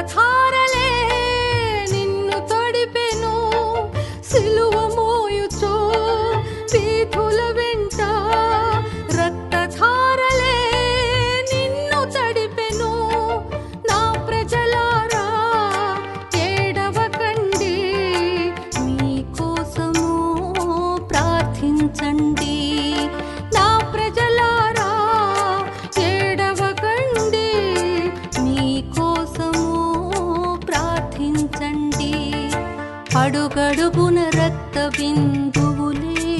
రక్తధారలే నిన్ను తడిపెను సిలువ మోయుచో వీధుల వెంట రక్త రక్తధారలే నిన్ను తడిపెను. నా ప్రజలారా ఏడవకండి మీ ప్రార్థించండి. కాదండి? అడుగడుగున రక్త బిందువులే